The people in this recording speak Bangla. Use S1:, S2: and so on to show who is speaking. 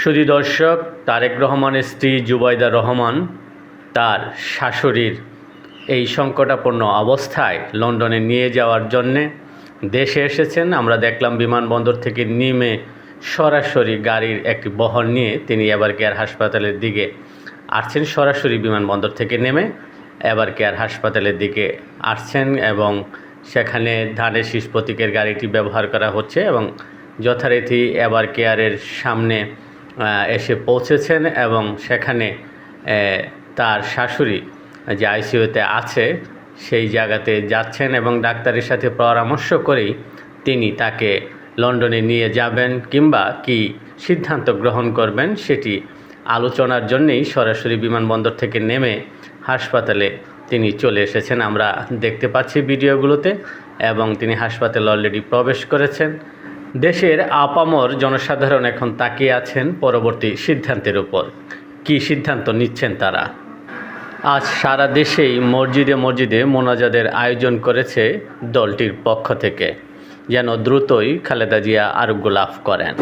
S1: সুধী দর্শক, তারেক রহমানের স্ত্রী জুবাইদা রহমান তার শাশুড়ির এই সংকটাপন্ন অবস্থায় লন্ডনে নিয়ে যাওয়ার জন্যে দেশে এসেছেন। আমরা দেখলাম বিমানবন্দর থেকে নেমে সরাসরি গাড়ির একটি বহর নিয়ে তিনি এবার কেয়ার হাসপাতালের দিকে আসছেন। সরাসরি বিমানবন্দর থেকে নেমে এবার কেয়ার হাসপাতালের দিকে আসছেন এবং সেখানে ধানের শীষ প্রতীকের গাড়িটি ব্যবহার করা হচ্ছে এবং যথারীতি এবার কেয়ারের সামনে এসে পৌঁছেছেন এবং সেখানে তার শাশুড়ি যে আইসিইউতে আছে, সেই জায়গাতে যাচ্ছেন এবং ডাক্তারের সাথে পরামর্শ করেই তিনি তাকে লন্ডনে নিয়ে যাবেন কিংবা কি সিদ্ধান্ত গ্রহণ করবেন সেটি আলোচনার জন্যেই সরাসরি বিমানবন্দর থেকে নেমে হাসপাতালে তিনি চলে এসেছেন। আমরা দেখতে পাচ্ছি ভিডিওগুলোতে এবং তিনি হাসপাতালে অলরেডি প্রবেশ করেছেন। দেশের আপামর জনসাধারণ এখন তাকিয়ে আছেন পরবর্তী সিদ্ধান্তের উপর। কি সিদ্ধান্ত নিচ্ছেন তারা? আজ সারা দেশেই মসজিদে মসজিদে মোনাজাদের আয়োজন করেছে দলটির পক্ষ থেকে, যেন দ্রুতই খালেদা জিয়া আরোগ্য লাভ করেন।